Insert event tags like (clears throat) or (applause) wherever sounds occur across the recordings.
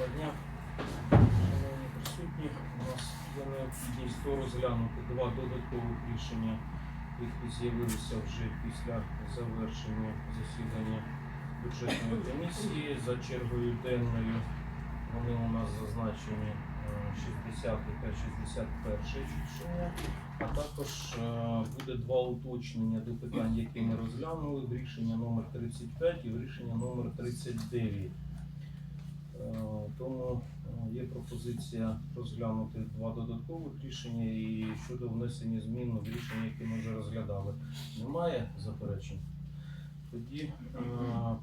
Доброго дня, шановні присутні. У нас є необхідність розглянути два додаткових рішення, які з'явилися вже після завершення засідання бюджетної комісії за чергою денною. Вони у нас зазначені е, 60 та 61 рішення, а також е, буде два уточнення до питань, які ми розглянули в рішення номер 35 і в рішення номер 39. Е, Тому е, є пропозиція розглянути два додаткових рішення і щодо внесення змін в рішення, які ми вже розглядали. Немає заперечень? Тоді е,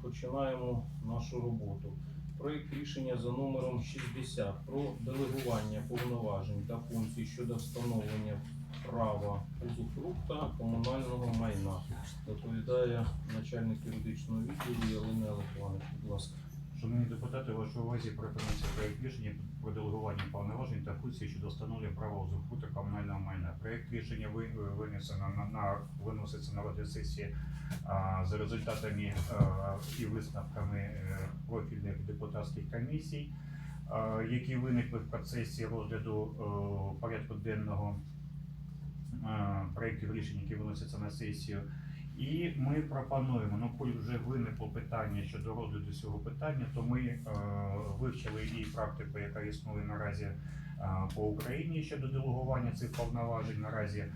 починаємо нашу роботу. Проєкт рішення за номером 60 про делегування повноважень та функцій щодо встановлення права узуфрукта комунального майна. Доповідає начальник юридичного відділу Ялина Олександровна. Будь ласка. Шановні депутати, вашій увазі пропонується проект рішення про делегування повноважень та функцій щодо встановлення права узурпута комунального майна. Проект рішення винесено на, на виноситься на розгляд сесії а, за результатами а, і висновками е, профільних депутатських комісій, а, які виникли в процесі розгляду е, порядку денного е, проєктів рішень, які виносяться на сесію. І ми пропонуємо, ну коли вже виникло питання щодо розгляду цього питання, то ми е, вивчили і практику, яка існує наразі е, по Україні щодо делегування цих повноважень. Наразі е,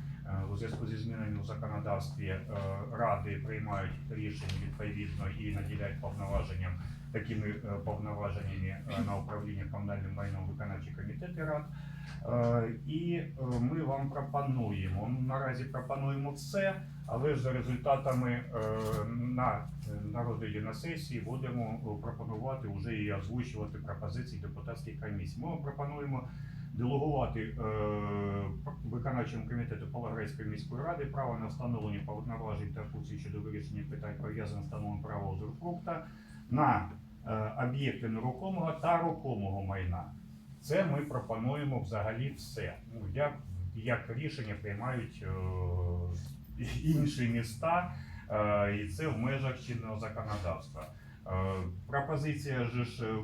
у зв'язку зі змінами у законодавстві е, ради приймають рішення відповідно і наділяють повноваженням такими е, повноваженнями е, на управління комунальним майном виконавчі комітети рад. Е, І е, ми вам пропонуємо. Наразі пропонуємо все, але за результатами е, на, на на сесії будемо пропонувати вже і озвучувати пропозиції депутатських комісій. Ми вам пропонуємо делегувати виконавчому комітету Павлоградської міської ради право на встановлення повноважень та функцій щодо вирішення питань пов'язаних з встановленням права узурпрукта на об'єкти нерухомого та рухомого майна. Це ми пропонуємо взагалі все. Ну, як, як рішення приймають е, інші міста, е, і це в межах чинного законодавства. Е, пропозиція ж е,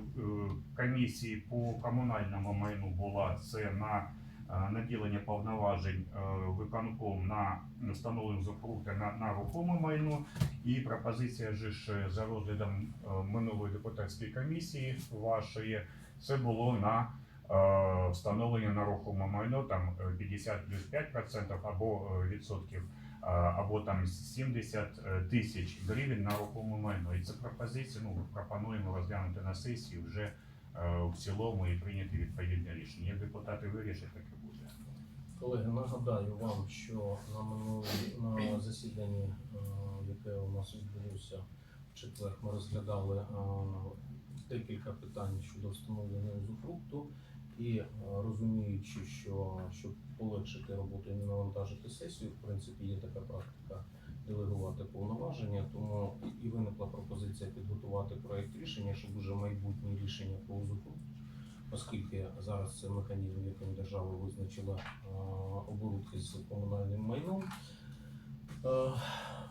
комісії по комунальному майну була це на е, наділення повноважень е, виконком на встановлення запруги на, на рухоме майно. І пропозиція ж е, за розглядом е, минулої депутатської комісії вашої це було на встановлення на рухоме майно там е, 50 плюс 5% або е, відсотків, е, або там 70 тисяч гривень на рухоме майно. І це пропозиція. Ну пропонуємо розглянути на сесії вже е, в цілому і прийняти відповідне рішення. Як депутати вирішать, таке буде. Колеги, нагадаю вам, що на минулій на засіданні, е, яке у нас відбулося в четвер, ми розглядали е, декілька питань щодо встановлення узуфрукту і е, розуміючи, що щоб полегшити роботу і не навантажити сесію, в принципі, є така практика делегувати повноваження, тому і виникла пропозиція підготувати проєкт рішення, щоб уже майбутні рішення по узуфрукту оскільки зараз це механізм, яким держава визначила е, оборудки з комунальним майном.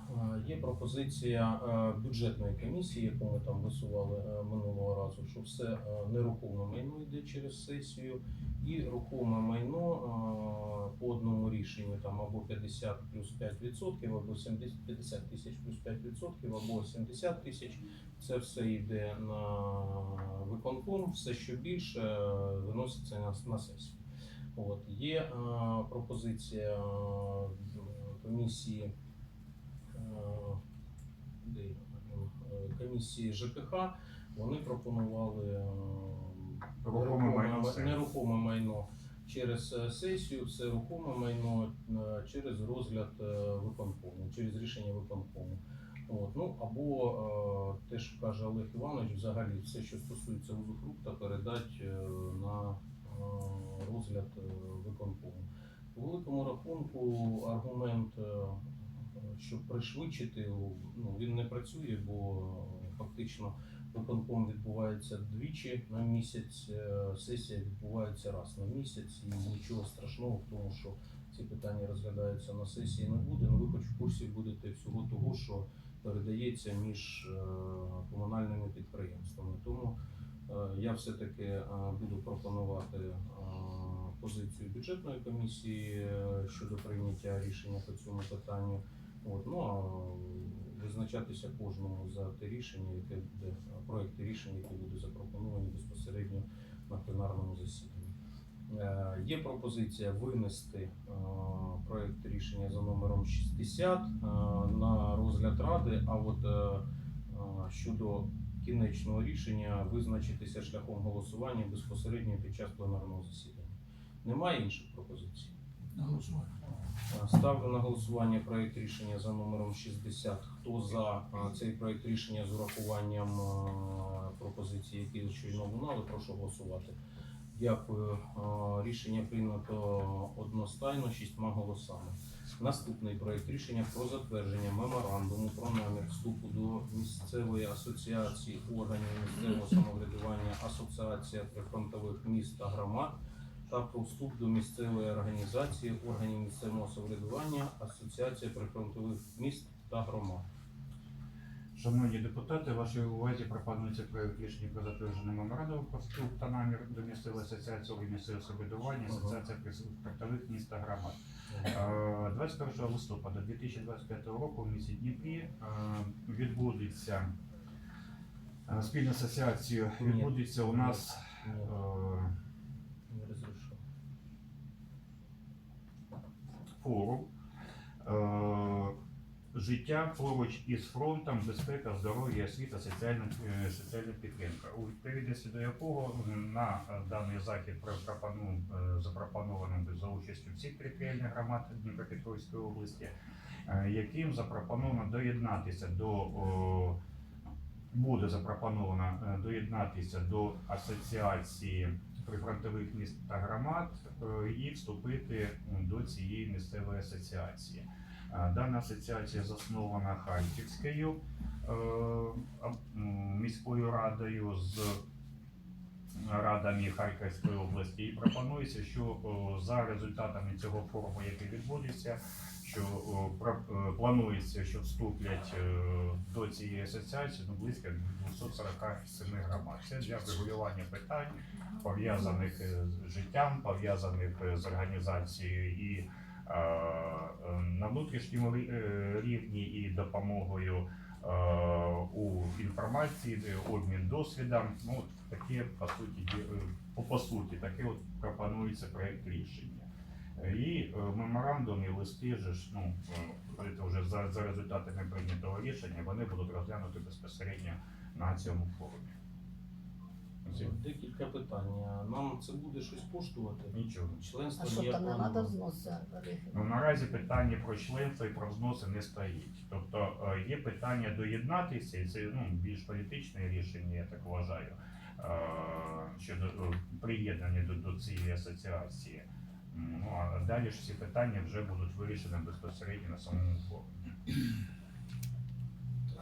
Е, Є пропозиція е, бюджетної комісії, яку ми там висували е, минулого разу, що все нерухоме майно йде через сесію, і рухоме майно по одному рішенню там або 50 плюс 5%, або 70, 50 тисяч плюс 5%, або 70 тисяч. Це все йде на виконком, все що більше виноситься на, сесію. От. Є пропозиція комісії, комісії ЖКХ. Вони пропонували е, майно нерухоме- нерухоме майно через е, сесію, все рухоме майно е, через розгляд е, виконкому, через рішення виконкому. От, ну або е, те, що каже Олег Іванович, взагалі все, що стосується узуфрукта, передати е, на е, розгляд е, виконкому. По великому рахунку аргумент, е, щоб пришвидшити, ну він не працює, бо фактично виконком відбувається двічі на місяць, е, сесія відбувається раз на місяць, і нічого страшного в тому, що ці питання розглядаються на сесії, не буде. Ну ви хоч в курсі будете всього того, що передається між е, комунальними підприємствами. Тому е, я все-таки е, буду пропонувати позицію бюджетної комісії щодо прийняття рішення по цьому питанню. От, ну а визначатися кожному за те рішення, яке буде проекти рішень, які будуть запропоновані безпосередньо на пленарному засіданні. Е, Є пропозиція винести е, проект рішення за номером 60 е, на розгляд ради. А от е, е, щодо кінечного рішення визначитися шляхом голосування безпосередньо під час пленарного засідання. Немає інших пропозицій. Голосуємо. Ставлю на голосування проект рішення за номером 60. Хто за е, цей проект рішення з урахуванням е, пропозицій, які щойно лунали, прошу голосувати. Дякую. Е, Рішення прийнято одностайно шістьма голосами. Наступний проект рішення про затвердження меморандуму про намір вступу до місцевої асоціації органів місцевого самоврядування Асоціація прифронтових міст та громад та про вступ до місцевої організації органів місцевого самоврядування Асоціація прифронтових міст та громад. Шановні депутати, вашій увазі пропонується проект рішення про затвердження меморандуму про вступ та намір до місцевої асоціації органів місцевого самоврядування, асоціація прифронтових міст та громад. Е, 21 листопада 2025 року в місті Дніпрі е, відбудеться е, спільна асоціація. Відбудеться у нас Ні, е, не розрішив. Форум е, життя поруч із фронтом, безпека, здоров'я, освіта, соціальна, е, соціальна підтримка, у відповідності до якого на е, даний захід запропоновано за участю всіх територіальних громад Дніпропетровської області, яким запропоновано доєднатися до буде запропоновано доєднатися до асоціації прифронтових міст та громад е, і вступити до цієї місцевої асоціації. Е, Дана асоціація заснована Харківською е, міською радою з радами Харківської області. І пропонується, що за результатами цього форуму, який відбудеться, що о, е, планується, що вступлять е, до цієї асоціації ну, близько 247 громад. Це для врегулювання питань, пов'язаних е, з життям, пов'язаних е, з організацією і е, е, на внутрішньому е, рівні і допомогою е, у інформації, е, обмін досвідом. Ну, таке по суті, е, по, по суті, таке от пропонується проект рішення. Е, І меморандум і листи ж, ну, е, вже за, за результатами прийнятого рішення, вони будуть розглянути безпосередньо на цьому форумі. Декілька питань. Нам це буде щось коштувати? Нічого. Членство А що там не ніякого треба немає. взноси? Ну, наразі питання про членство і про взноси не стоїть. Тобто е, є питання доєднатися, і це ну, більш політичне рішення, я так вважаю, е, щодо е, приєднання до, до цієї асоціації. М, Ну а далі ж всі питання вже будуть вирішені безпосередньо на самому форумі.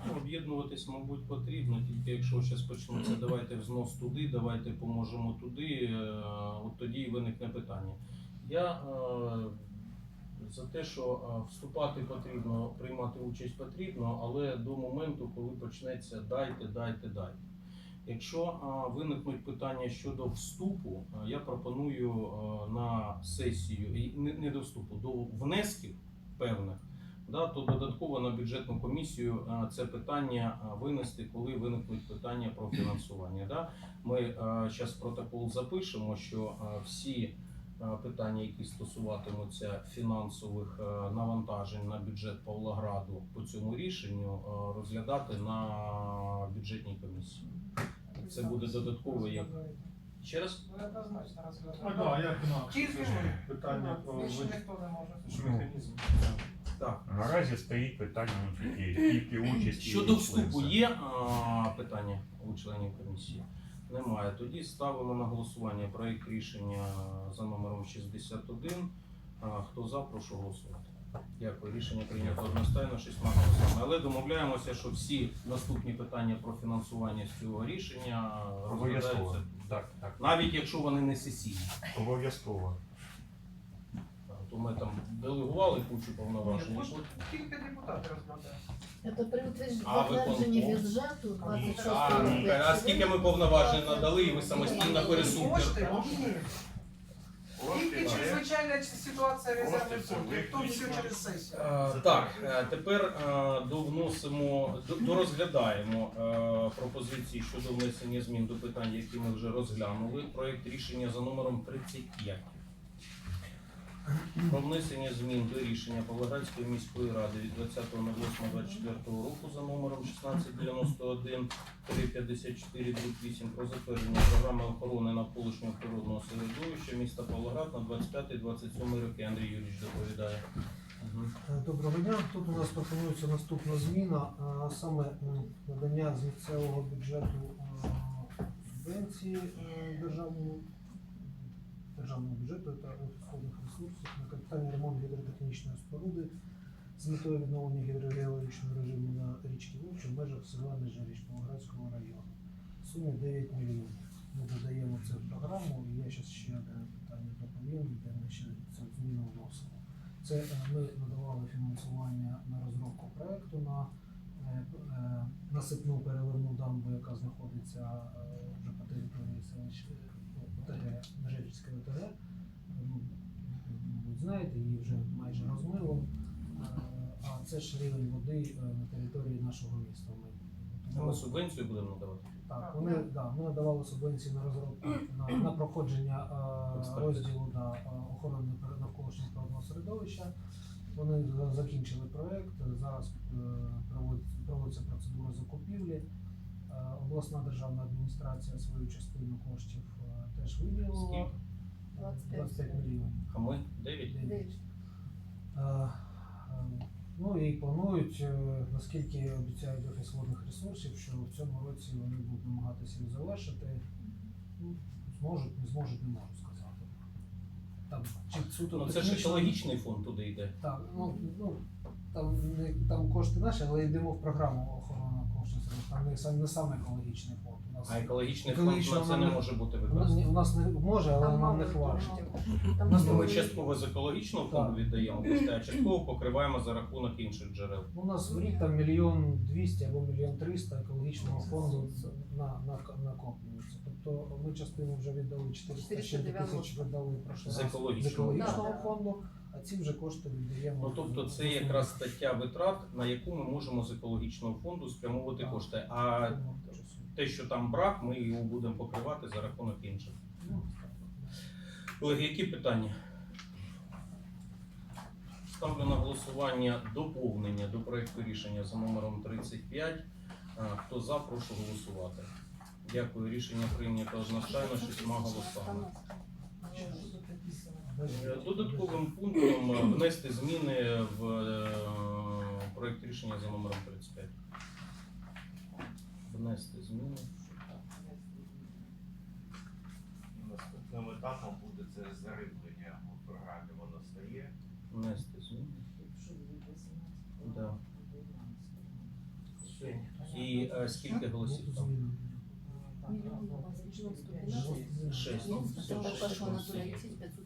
Ну, Об'єднуватись, мабуть, потрібно, тільки якщо зараз почнеться, давайте взнос туди, давайте поможемо туди, е, от тоді і виникне питання. Я е, за те, що е, вступати потрібно, приймати участь потрібно, але до моменту, коли почнеться дайте, дайте, дайте. Якщо виникнуть питання щодо вступу, я пропоную на сесію не до вступу, до внесків певних да, то додатково на бюджетну комісію е, це питання е, винести, коли виникнуть питання про фінансування. Да. Ми зараз протокол запишемо, що е, всі е, питання, які стосуватимуться фінансових е, навантажень на бюджет Павлограду по цьому рішенню, е, розглядати на бюджетній комісії. Це буде додатково як ще раз. Ви однозначно А розглядаєте. питання про механізм. Так. Наразі стоїть питання тільки, участі. Щодо вступу є а, питання у членів комісії? Немає. Тоді ставимо на голосування проєкт рішення за номером 61. А, Хто за, прошу голосувати. Дякую. Рішення прийнято одностайно шістьма голосами. Але домовляємося, що всі наступні питання про фінансування з цього рішення Обов'язково. розглядаються, Так, так. навіть якщо вони не сесійні. Обов'язково. Тобто ми там делегували кучу повноважень. І Кілька депутатів розглядає. Это при утверж- А затвердженні бюджету 26 А, ну, а скільки ми повноважень надали, і ви самостійно Кошти, ні. Тільки чрезвичайна ситуація резервний фонд, і то все через сесію. Е, Так, е, тепер е, довносимо, до- дорозглядаємо е, пропозиції щодо внесення змін до питань, які ми вже розглянули. Проект рішення за номером 35. Про внесення змін до рішення Павлоградської міської ради від 20.08.24 року за номером 1691 54 8 про затвердження програми охорони навколишнього природного середовища міста Павлоград на 25-27 роки. Андрій Юрійович доповідає. Е, Доброго дня. Тут у нас пропонується наступна зміна, а саме надання з місцевого бюджету е, субвенції державному державному бюджету та розходних ресурсів на капітальний ремонт гідротехнічної споруди з метою відновлення гідрогеологічного режиму на річці Вовче в межах села Павлоградського району. Сумі 9 мільйонів. Ми додаємо це в програму, і я зараз ще одне питання доповім, де ми ще цю зміну вносимо. Це е, ми надавали фінансування на розробку проекту на е, е, насипну переливну дамбу, яка знаходиться вже по території селища е, ОТГ, Межирічське ОТГ. Знаєте, її вже майже розмило. Е, А це ж рівень води е, на території нашого міста. Ми субвенцію будемо надавати. так, вони да, ми надавали субвенції на розробку на, на проходження е, розділу да, охорони навколишнього природного середовища. Вони закінчили проект. Зараз проводиться, процедура закупівлі. Обласна державна адміністрація свою частину коштів теж виділила Скільки? 25 25 мільйонів. А ми 9? Дев'ять. Е, е, Ну і планують, е, наскільки обіцяють офіс водних ресурсів, що в цьому році вони будуть намагатися їх завершити. Ну, зможуть, не зможуть, не можу сказати. Там чи суто Ну це ж технічно- екологічний фонд туди йде. Так, ну, ну там не там кошти наші, але йдемо в програму охорони не сам не саме екологічний фонд. У нас А екологічний Екологічного фонд на це не не- може бути у нас, використаний. у нас не може, але Там нам не хватить. Там Ну, ми частково з екологічного фонду віддаємо кошти, а частково покриваємо за рахунок інших джерел. Ну, У нас в рік там мільйон двісті або мільйон триста екологічного фонду на, на, накоплюється. Тобто ми частину вже віддали 400 ще 490. тисяч віддали прошлий З екологічного. з екологічного Да, да. фонду, а ці вже кошти віддаємо. Ну тобто це якраз стаття витрат, на яку ми можемо з екологічного фонду спрямовувати Так. кошти. А те, що там брак, ми його будемо покривати за рахунок інших. Ну, Колеги, які питання? Ставлю на голосування доповнення до проекту рішення за номером 35. А, Хто за, прошу голосувати. Дякую. Рішення прийнято одностайно шістьма голосами. Е, Додатковим пунктом е, внести зміни в е, проект рішення за номером 35. Внести зміни. Наступним етапом буде це зариблення у програмі, воно стає. Внести зміни. Да. І е, скільки голосів там? Мільйон у вас мільйон 112. Шесть. Це так що на 500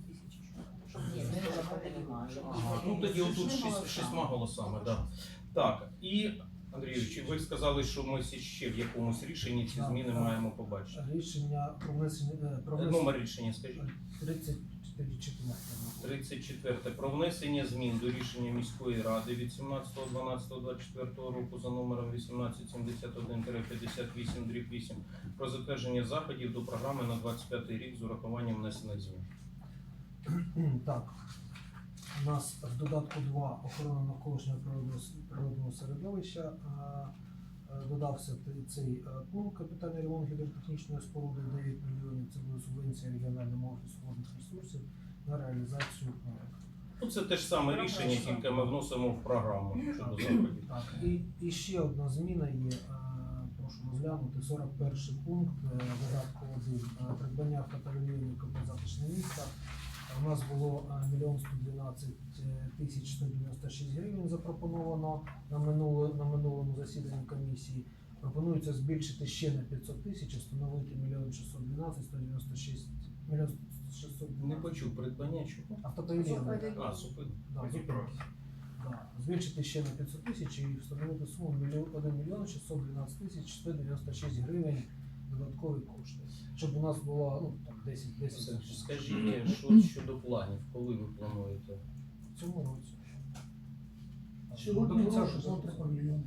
Ага, ну тоді отут шість, шістьма голосами, да. Так, і Андрійович, ви сказали, що ми ще в якомусь рішенні ці зміни так. маємо побачити. Рішення про внесення е, про Е, внесення Номер рішення скажіть. 34 34. Про внесення змін до рішення міської ради від 17.12.24 року за номером 1871-58 8 про затвердження заходів до програми на 25 рік з урахуванням внесених змін. (clears throat) Так. У нас в додатку 2 охорона навколишнього природного, середовища е, додався цей е, пункт капітальний ремонт гідротехнічної споруди 9 мільйонів. Це буде субвенція регіональному офісу водних ресурсів на реалізацію проекту. Ну, це те ж саме рішення, тільки ми вносимо в програму щодо заходів. Так, і, і ще одна зміна є. е, Прошу розглянути 41 пункт додатку 1. Е, Придбання автопавільйонів КП затишне місто. У нас було е, 1 112 тисяч 196 гривень запропоновано на, минуло, на минулому засіданні комісії. Пропонується збільшити ще на 500 тисяч, встановити 1 612 196 мільйон 600 Не почув придбання чого? Автопавільйон. А, супин. Да, зупинки. Да. Збільшити ще на 500 тисяч і встановити суму мільйон- 1 мільйон 612 тисяч 196 гривень додаткові кошти. Щоб у нас було ну, там 10, 10 Скажіть, що (clears throat) щодо планів, коли ви плануєте? в цьому році. Сьогодні завтра павільйон.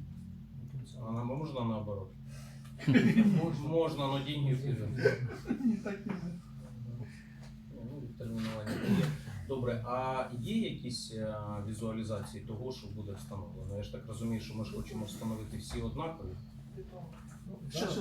А можна наоборот? (laughs) Можна. Але деньги знаю. Ну, відтермінування є. Добре, а є якісь е, візуалізації того, що буде встановлено? Я ж так розумію, що ми ж хочемо встановити всі однакові. Ну, Ще, ще.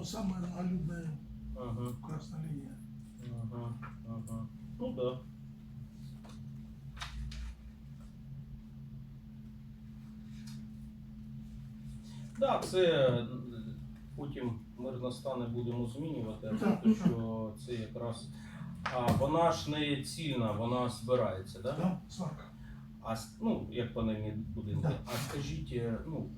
І воно саме налюбне Ага, красна лінія. ага, ага. Ну так. Да. Так, це е, потім мир настане, будемо змінювати, поки що це якраз. А вона ж не цільна, вона збирається, так? Да? Так. А ну, як панельні будинки. А скажіть, е, ну,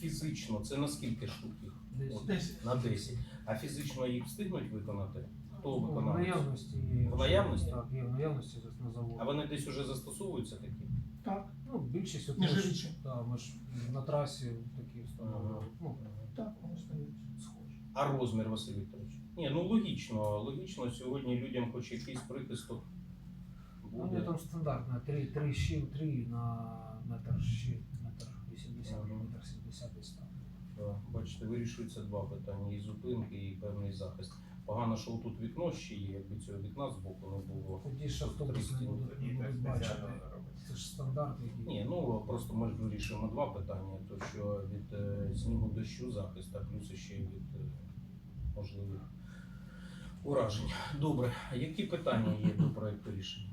фізично, це на скільки штук їх? Десять. на 10. А фізично їх встигнуть виконати? Хто Ну, в наявності є. В наявності? Так, є в наявності зараз на заводі. А вони десь уже застосовуються такі? Так, Ну, більшість от ми ж, міжріччя. да, ми ж на трасі такі встановлювали. Ну, Так, воно стоїть. схожі. А розмір, Василь Вікторович? Ні, ну логічно, логічно, сьогодні людям хоч якийсь прихисток Ну, буде. вони там стандартно 3, 3 щів, 3 на метр щит, метр 80, Ага. метр 70 десь там. Да, Бачите, вирішуються два питання: і зупинки, і певний захист. Погано, що тут вікно ще є, якби цього вікна з боку не було. Тоді ж автобус не будуть, не будуть бачити. Це ж стандарт, який. Ні, ну просто ми ж вирішуємо два питання: то що від е, снігу дощу захист, а плюс ще й від е, можливих уражень. Добре, а які питання є до проекту рішення?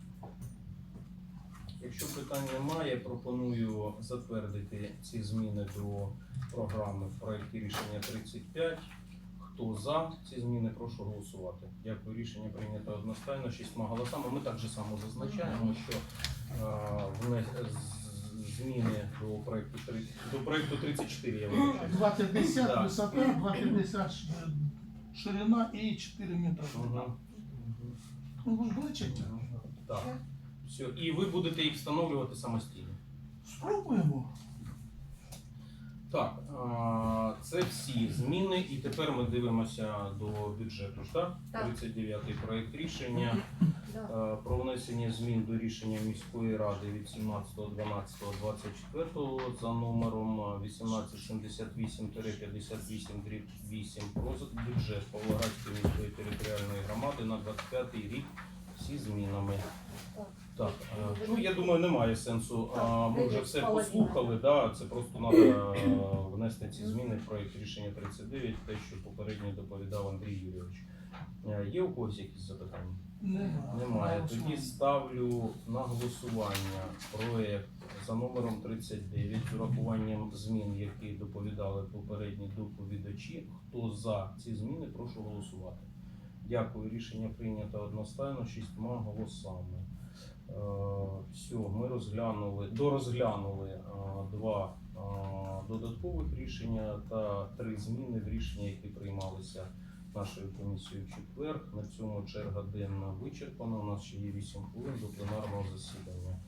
Якщо питань немає, пропоную затвердити ці зміни до програми в проєкті рішення 35. Хто за ці зміни, прошу голосувати. Дякую, рішення прийнято одностайно шістьма голосами. Ми так само зазначаємо, що е, зміни до проєкту 30 до проєкту 34 я вибачаю. 2,50 Так. висота, 2,50 ш- ширина і 4 метри. Мгм. Ну, ви ж бачите? Так. Все. І ви будете їх встановлювати самостійно. Спробуємо. Так, а, це всі зміни, і тепер ми дивимося до бюджету. ж, Так? Так. 39-й проєкт рішення Да. про внесення змін до рішення міської ради від 17.12.24 за номером е, 1878-58-8 про бюджет Павлоградської міської територіальної громади на 25 рік всі змінами. Так. Так, е, ну я думаю, немає сенсу. А, Ми вже все послухали, да, це просто треба внести ці зміни в проєкт рішення 39, те, що попередньо доповідав Андрій Юрійович. Е, Є у когось якісь запитання? Немає. Немає. Тоді ставлю на голосування проект за номером 39 з урахуванням змін, які доповідали попередні доповідачі. Хто за ці зміни, прошу голосувати. Дякую. Рішення прийнято одностайно шістьма голосами. Е, Все, ми розглянули, дорозглянули е, два е, додаткових рішення та три зміни в рішення, які приймалися нашою комісією в четвер. На цьому черга денна вичерпана. У нас ще є 8 хвилин до пленарного засідання.